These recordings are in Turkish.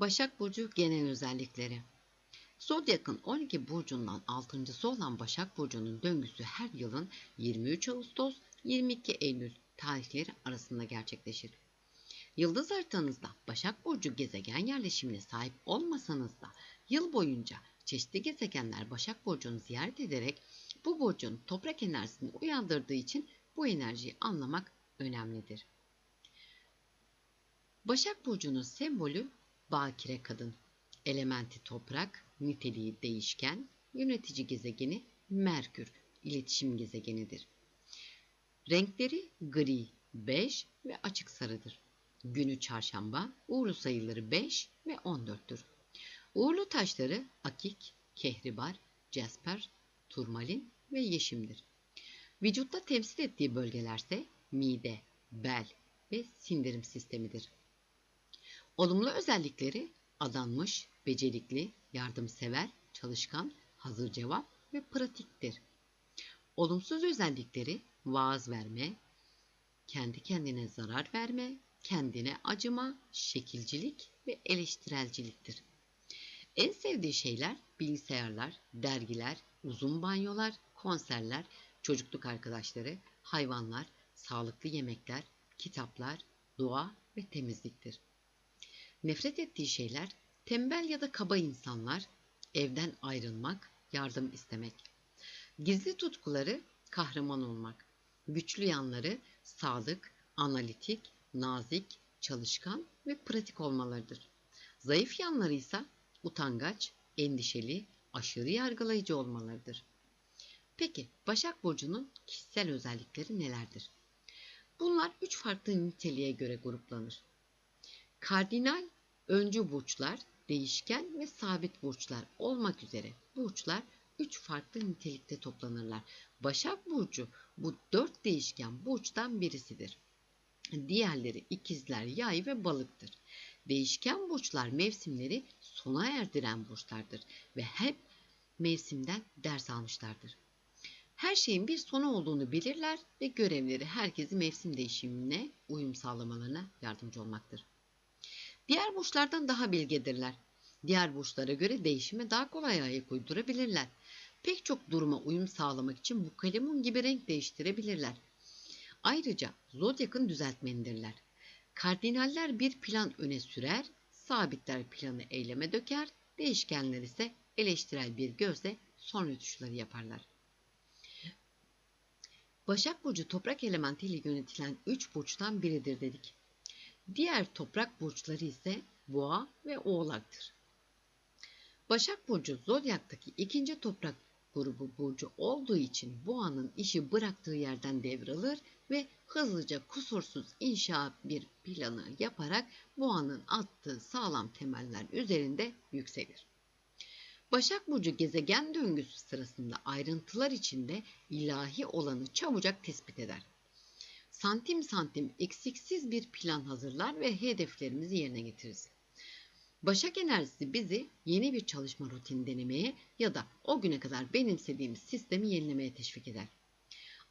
Başak Burcu genel özellikleri Zodyak'ın 12 burcundan 6.sı olan Başak Burcu'nun döngüsü her yılın 23 Ağustos 22 Eylül tarihleri arasında gerçekleşir. Yıldız haritanızda Başak Burcu gezegen yerleşimine sahip olmasanız da yıl boyunca çeşitli gezegenler Başak Burcu'nu ziyaret ederek bu burcun toprak enerjisini uyandırdığı için bu enerjiyi anlamak önemlidir. Başak Burcu'nun sembolü bakire kadın. Elementi toprak, niteliği değişken, yönetici gezegeni Merkür, iletişim gezegenidir. Renkleri gri, bej ve açık sarıdır. Günü çarşamba, uğurlu sayıları 5 ve 14'tür. Uğurlu taşları akik, kehribar, jasper, turmalin ve yeşimdir. Vücutta temsil ettiği bölgelerse mide, bel ve sindirim sistemidir. Olumlu özellikleri adanmış, becerikli, yardımsever, çalışkan, hazır cevap ve pratiktir. Olumsuz özellikleri vaaz verme, kendi kendine zarar verme, kendine acıma, şekilcilik ve eleştirelciliktir. En sevdiği şeyler bilgisayarlar, dergiler, uzun banyolar, konserler, çocukluk arkadaşları, hayvanlar, sağlıklı yemekler, kitaplar, dua ve temizliktir. Nefret ettiği şeyler tembel ya da kaba insanlar, evden ayrılmak, yardım istemek. Gizli tutkuları kahraman olmak. Güçlü yanları sağlık, analitik, nazik, çalışkan ve pratik olmalarıdır. Zayıf yanları ise utangaç, endişeli, aşırı yargılayıcı olmalarıdır. Peki Başak Burcu'nun kişisel özellikleri nelerdir? Bunlar üç farklı niteliğe göre gruplanır. Kardinal, öncü burçlar, değişken ve sabit burçlar olmak üzere burçlar üç farklı nitelikte toplanırlar. Başak Burcu bu dört değişken burçtan birisidir. Diğerleri ikizler, yay ve balıktır. Değişken burçlar mevsimleri sona erdiren burçlardır ve hep mevsimden ders almışlardır. Her şeyin bir sonu olduğunu bilirler ve görevleri herkesi mevsim değişimine uyum sağlamalarına yardımcı olmaktır. Diğer burçlardan daha bilgedirler. Diğer burçlara göre değişime daha kolay ayak uydurabilirler. Pek çok duruma uyum sağlamak için bu kalemun gibi renk değiştirebilirler. Ayrıca zodyakın düzeltmenidirler. Kardinaller bir plan öne sürer, sabitler planı eyleme döker, değişkenler ise eleştirel bir gözle son rötuşları yaparlar. Başak Burcu toprak elementiyle yönetilen üç burçtan biridir dedik. Diğer toprak burçları ise boğa ve oğlaktır. Başak Burcu zodyaktaki ikinci toprak grubu burcu olduğu için boğanın işi bıraktığı yerden devralır ve hızlıca kusursuz inşa bir planı yaparak boğanın attığı sağlam temeller üzerinde yükselir. Başak Burcu gezegen döngüsü sırasında ayrıntılar içinde ilahi olanı çabucak tespit eder. Santim santim eksiksiz bir plan hazırlar ve hedeflerimizi yerine getiririz. Başak enerjisi bizi yeni bir çalışma rutini denemeye ya da o güne kadar benimsediğimiz sistemi yenilemeye teşvik eder.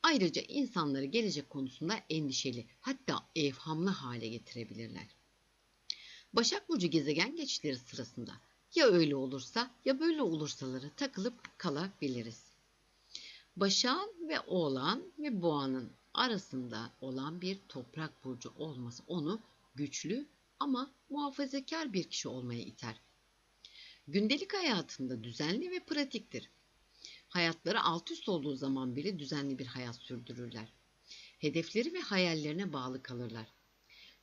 Ayrıca insanları gelecek konusunda endişeli hatta evhamlı hale getirebilirler. Başak Burcu gezegen geçişleri sırasında ya öyle olursa ya böyle olursaları takılıp kalabiliriz. Başak'ın ve Oğlan ve Boğa'nın arasında olan bir toprak burcu olması onu güçlü ama muhafazakar bir kişi olmaya iter. Gündelik hayatında düzenli ve pratiktir. Hayatları alt üst olduğu zaman bile düzenli bir hayat sürdürürler. Hedefleri ve hayallerine bağlı kalırlar.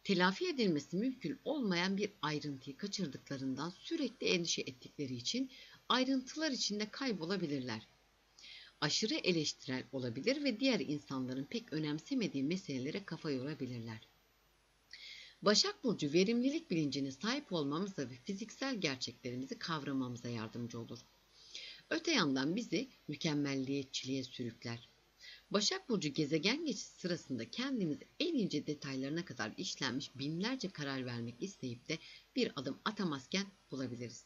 Telafi edilmesi mümkün olmayan bir ayrıntıyı kaçırdıklarından sürekli endişe ettikleri için ayrıntılar içinde kaybolabilirler. Aşırı eleştirel olabilir ve diğer insanların pek önemsemediği meselelere kafa yorabilirler. Başak Burcu verimlilik bilincine sahip olmamıza ve fiziksel gerçeklerimizi kavramamıza yardımcı olur. Öte yandan bizi mükemmelliyetçiliğe sürükler. Başak Burcu gezegen geçişi sırasında kendimizi en ince detaylarına kadar işlenmiş binlerce karar vermek isteyip de bir adım atamazken bulabiliriz.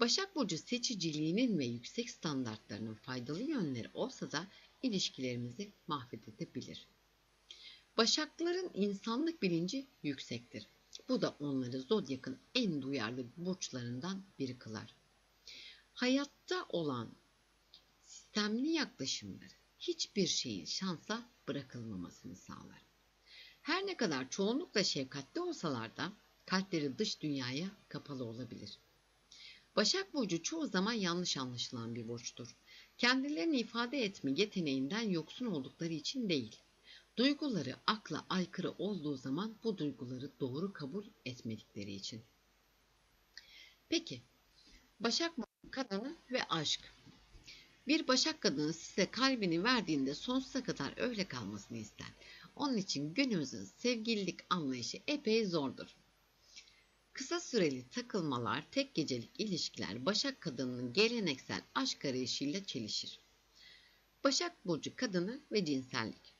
Başak Burcu seçiciliğinin ve yüksek standartlarının faydalı yönleri olsa da ilişkilerimizi mahvedebilir. Başakların insanlık bilinci yüksektir. Bu da onları zodyakın en duyarlı burçlarından biri kılar. Hayatta olan sistemli yaklaşımları hiçbir şeyin şansa bırakılmamasını sağlar. Her ne kadar çoğunlukla şefkatli olsalar da kalpleri dış dünyaya kapalı olabilir. Başak Burcu çoğu zaman yanlış anlaşılan bir burçtur. Kendilerini ifade etme yeteneğinden yoksun oldukları için değil. Duyguları akla aykırı olduğu zaman bu duyguları doğru kabul etmedikleri için. Peki, Başak kadını ve aşk. Bir Başak kadını size kalbini verdiğinde sonsuza kadar öyle kalmasını ister. Onun için günümüzün sevgililik anlayışı epey zordur. Kısa süreli takılmalar, tek gecelik ilişkiler Başak kadınının geleneksel aşk arayışıyla çelişir. Başak Burcu kadını ve cinsellik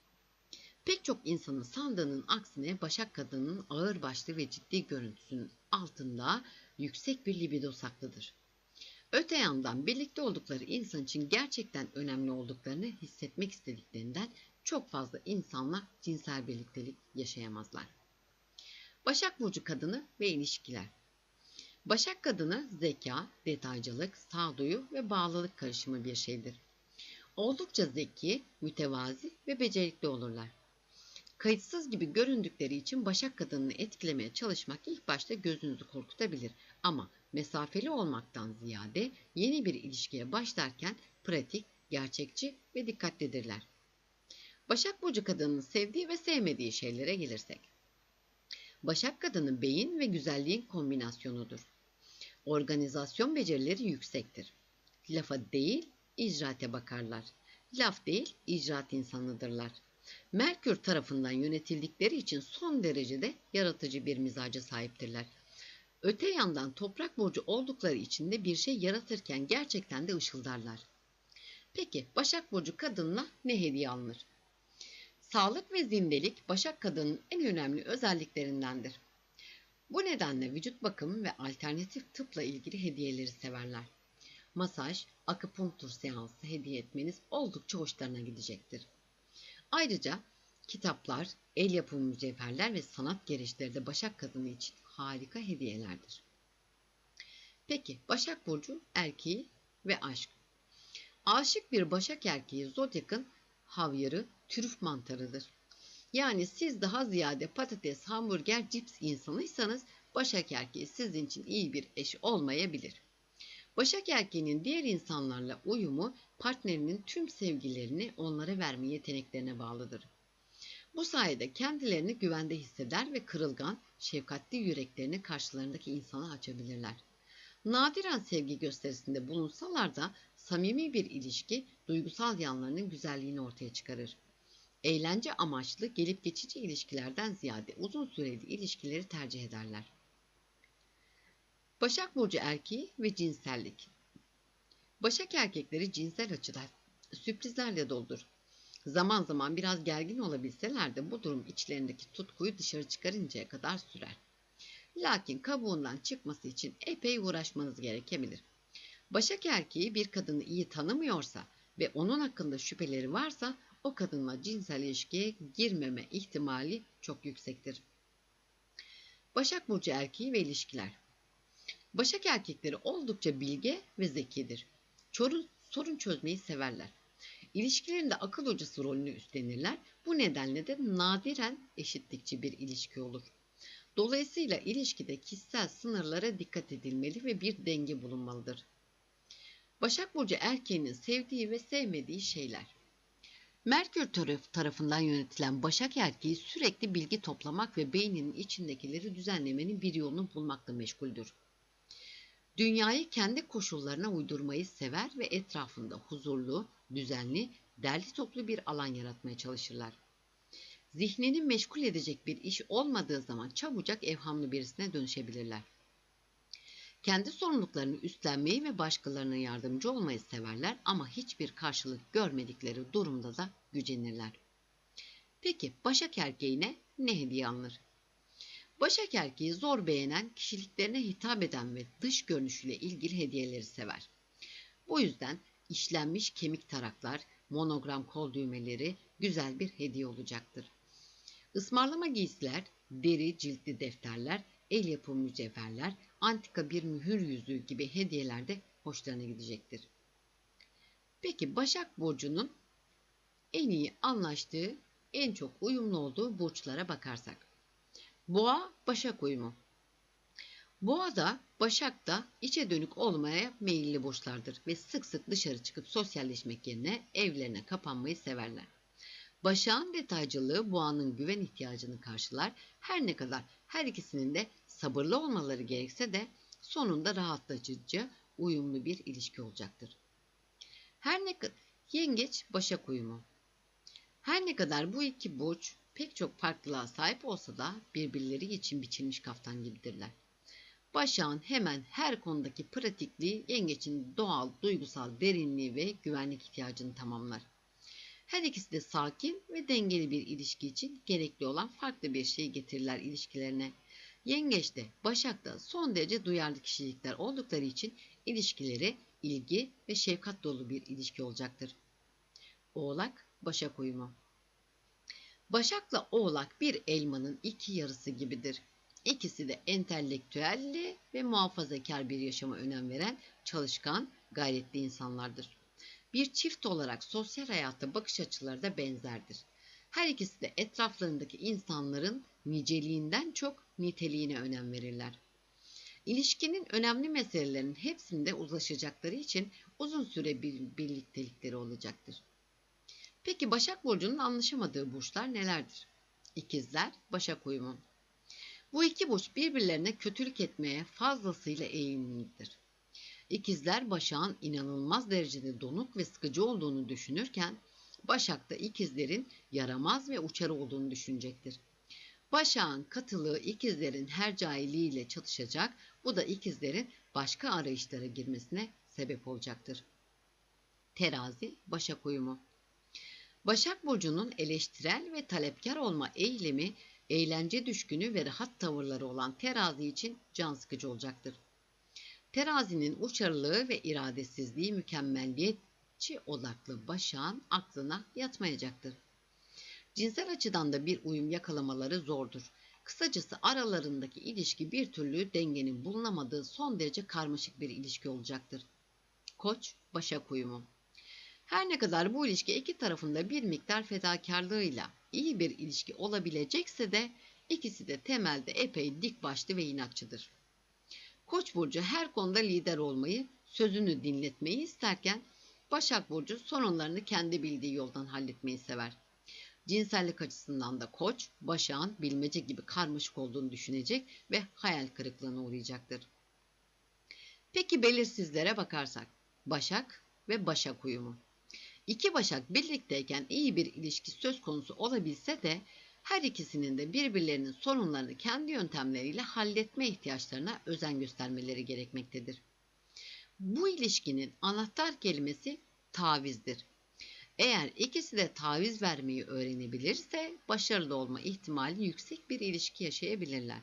Pek çok insanın sandığının aksine Başak kadının ağır başlı ve ciddi görüntüsünün altında yüksek bir libido saklıdır. Öte yandan birlikte oldukları insan için gerçekten önemli olduklarını hissetmek istediklerinden çok fazla insanla cinsel birliktelik yaşayamazlar. Başak Burcu kadını ve ilişkiler Başak kadını zeka, detaycılık, sağduyu ve bağlılık karışımı bir şeydir. Oldukça zeki, mütevazi ve becerikli olurlar. Kayıtsız gibi göründükleri için Başak kadınını etkilemeye çalışmak ilk başta gözünüzü korkutabilir ama mesafeli olmaktan ziyade yeni bir ilişkiye başlarken pratik, gerçekçi ve dikkatlidirler. Başak Burcu kadının sevdiği ve sevmediği şeylere gelirsek. Başak kadını beyin ve güzelliğin kombinasyonudur. Organizasyon becerileri yüksektir. Lafa değil, icraate bakarlar. Laf değil, icraat insanıdırlar. Merkür tarafından yönetildikleri için son derecede yaratıcı bir mizaca sahiptirler. Öte yandan toprak burcu oldukları için de bir şey yaratırken gerçekten de ışıldarlar. Peki Başak Burcu kadınla ne hediye alınır? Sağlık ve zindelik Başak kadının en önemli özelliklerindendir. Bu nedenle vücut bakımı ve alternatif tıpla ilgili hediyeleri severler. Masaj, akupunktur seansı hediye etmeniz oldukça hoşlarına gidecektir. Ayrıca kitaplar, el yapımı mücevherler ve sanat gereçleri de Başak kadını için harika hediyelerdir. Peki Başak Burcu erkeği ve aşk. Aşık bir Başak erkeği Zodyak'ın havyarı trüf mantarıdır. Yani siz daha ziyade patates, hamburger, cips insanıysanız Başak erkeği sizin için iyi bir eş olmayabilir. Başak erkeğinin diğer insanlarla uyumu partnerinin tüm sevgilerini onlara verme yeteneklerine bağlıdır. Bu sayede kendilerini güvende hisseder ve kırılgan, şefkatli yüreklerini karşılarındaki insana açabilirler. Nadiren sevgi gösterisinde bulunsalar da samimi bir ilişki duygusal yanlarının güzelliğini ortaya çıkarır. Eğlence amaçlı gelip geçici ilişkilerden ziyade uzun süreli ilişkileri tercih ederler. Başak Burcu erkeği ve cinsellik Başak erkekleri cinsel açıdan sürprizlerle doldur. Zaman zaman biraz gergin olabilseler de bu durum içlerindeki tutkuyu dışarı çıkarıncaya kadar sürer. Lakin kabuğundan çıkması için epey uğraşmanız gerekebilir. Başak erkeği bir kadını iyi tanımıyorsa ve onun hakkında şüpheleri varsa o kadınla cinsel ilişkiye girmeme ihtimali çok yüksektir. Başak Burcu erkeği ve ilişkiler Başak erkekleri oldukça bilge ve zekidir. Çorun, sorun çözmeyi severler. İlişkilerinde akıl hocası rolünü üstlenirler. Bu nedenle de nadiren eşitlikçi bir ilişki olur. Dolayısıyla ilişkide kişisel sınırlara dikkat edilmeli ve bir denge bulunmalıdır. Başak Burcu erkeğinin sevdiği ve sevmediği şeyler. Merkür tarafından yönetilen Başak erkeği sürekli bilgi toplamak ve beyninin içindekileri düzenlemenin bir yolunu bulmakla meşguldür. Dünyayı kendi koşullarına uydurmayı sever ve etrafında huzurlu, düzenli, derli toplu bir alan yaratmaya çalışırlar. Zihnini meşgul edecek bir iş olmadığı zaman çabucak evhamlı birisine dönüşebilirler. Kendi sorumluluklarını üstlenmeyi ve başkalarına yardımcı olmayı severler ama hiçbir karşılık görmedikleri durumda da gücenirler. Peki Başak erkeğine ne hediye alınır? Başak erkeği zor beğenen, kişiliklerine hitap eden ve dış görünüşüyle ilgili hediyeleri sever. Bu yüzden işlenmiş kemik taraklar, monogram kol düğmeleri güzel bir hediye olacaktır. Ismarlama giysiler, deri ciltli defterler, el yapımı mücevherler, antika bir mühür yüzüğü gibi hediyeler de hoşlarına gidecektir. Peki Başak Burcu'nun en iyi anlaştığı, en çok uyumlu olduğu burçlara bakarsak. Boğa, Başak uyumu. Boğa da, Başak da içe dönük olmaya meyilli burçlardır ve sık sık dışarı çıkıp sosyalleşmek yerine evlerine kapanmayı severler. Başak'ın detaycılığı boğanın güven ihtiyacını karşılar. Her ne kadar her ikisinin de sabırlı olmaları gerekse de sonunda rahatlatıcı, uyumlu bir ilişki olacaktır. Her ne kadar yengeç Başak uyumu. Her ne kadar bu iki burç pek çok farklılığa sahip olsa da birbirleri için biçilmiş kaftan gibidirler. Başak'ın hemen her konudaki pratikliği yengeçin doğal, duygusal derinliği ve güvenlik ihtiyacını tamamlar. Her ikisi de sakin ve dengeli bir ilişki için gerekli olan farklı bir şey getirirler ilişkilerine. Yengeç de Başak da son derece duyarlı kişilikler oldukları için ilişkileri ilgi ve şefkat dolu bir ilişki olacaktır. Oğlak Başak uyumu Başakla Oğlak bir elmanın iki yarısı gibidir. İkisi de entelektüelli ve muhafazakar bir yaşama önem veren çalışkan, gayretli insanlardır. Bir çift olarak sosyal hayatta bakış açıları da benzerdir. Her ikisi de etraflarındaki insanların niceliğinden çok niteliğine önem verirler. İlişkinin önemli meselelerinin hepsinde uzlaşacakları için uzun süre bir birliktelikleri olacaktır. Peki Başak Burcu'nun anlaşamadığı burçlar nelerdir? İkizler, Başak uyumu. Bu iki burç birbirlerine kötülük etmeye fazlasıyla eğilimlidir. İkizler Başak'ın inanılmaz derecede donuk ve sıkıcı olduğunu düşünürken, Başak da ikizlerin yaramaz ve uçarı olduğunu düşünecektir. Başak'ın katılığı ikizlerin her cahiliyle çatışacak, bu da ikizlerin başka arayışlara girmesine sebep olacaktır. Terazi, Başak uyumu Başak Burcu'nun eleştirel ve talepkar olma eğilimi, eğlence düşkünü ve rahat tavırları olan terazi için can sıkıcı olacaktır. Terazinin uçarılığı ve iradesizliği mükemmelliyetçi odaklı Başak'ın aklına yatmayacaktır. Cinsel açıdan da bir uyum yakalamaları zordur. Kısacası aralarındaki ilişki bir türlü dengenin bulunamadığı son derece karmaşık bir ilişki olacaktır. Koç, Başak uyumu her ne kadar bu ilişki iki tarafında bir miktar fedakarlığıyla iyi bir ilişki olabilecekse de ikisi de temelde epey dik başlı ve inatçıdır. Koç burcu her konuda lider olmayı, sözünü dinletmeyi isterken Başak burcu sorunlarını kendi bildiği yoldan halletmeyi sever. Cinsellik açısından da Koç, Başak'ın bilmece gibi karmaşık olduğunu düşünecek ve hayal kırıklığına uğrayacaktır. Peki belirsizlere bakarsak, Başak ve Başak uyumu. İki başak birlikteyken iyi bir ilişki söz konusu olabilse de her ikisinin de birbirlerinin sorunlarını kendi yöntemleriyle halletme ihtiyaçlarına özen göstermeleri gerekmektedir. Bu ilişkinin anahtar kelimesi tavizdir. Eğer ikisi de taviz vermeyi öğrenebilirse başarılı olma ihtimali yüksek bir ilişki yaşayabilirler.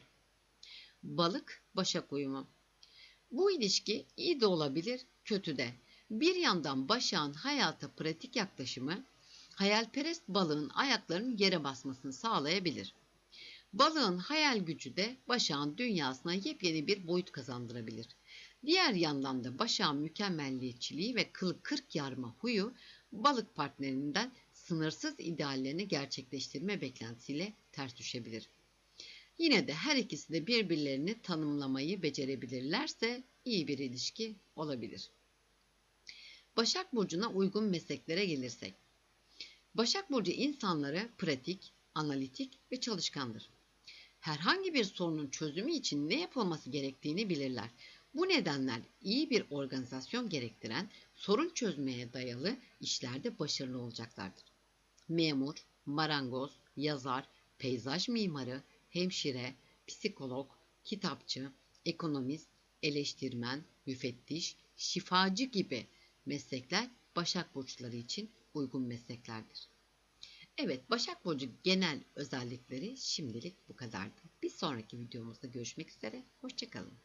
Balık başak uyumu. Bu ilişki iyi de olabilir, kötü de. Bir yandan Başak'ın hayata pratik yaklaşımı hayalperest balığın ayaklarının yere basmasını sağlayabilir. Balığın hayal gücü de Başak'ın dünyasına yepyeni bir boyut kazandırabilir. Diğer yandan da Başak'ın mükemmelliyetçiliği ve kıl kırk yarma huyu balık partnerinden sınırsız ideallerini gerçekleştirme beklentisiyle ters düşebilir. Yine de her ikisi de birbirlerini tanımlamayı becerebilirlerse iyi bir ilişki olabilir. Başak Burcu'na uygun mesleklere gelirsek. Başak Burcu insanları pratik, analitik ve çalışkandır. Herhangi bir sorunun çözümü için ne yapılması gerektiğini bilirler. Bu nedenler iyi bir organizasyon gerektiren sorun çözmeye dayalı işlerde başarılı olacaklardır. Memur, marangoz, yazar, peyzaj mimarı, hemşire, psikolog, kitapçı, ekonomist, eleştirmen, müfettiş, şifacı gibi meslekler Başak Burçları için uygun mesleklerdir. Evet, Başak Burcu genel özellikleri şimdilik bu kadardı. Bir sonraki videomuzda görüşmek üzere, hoşçakalın.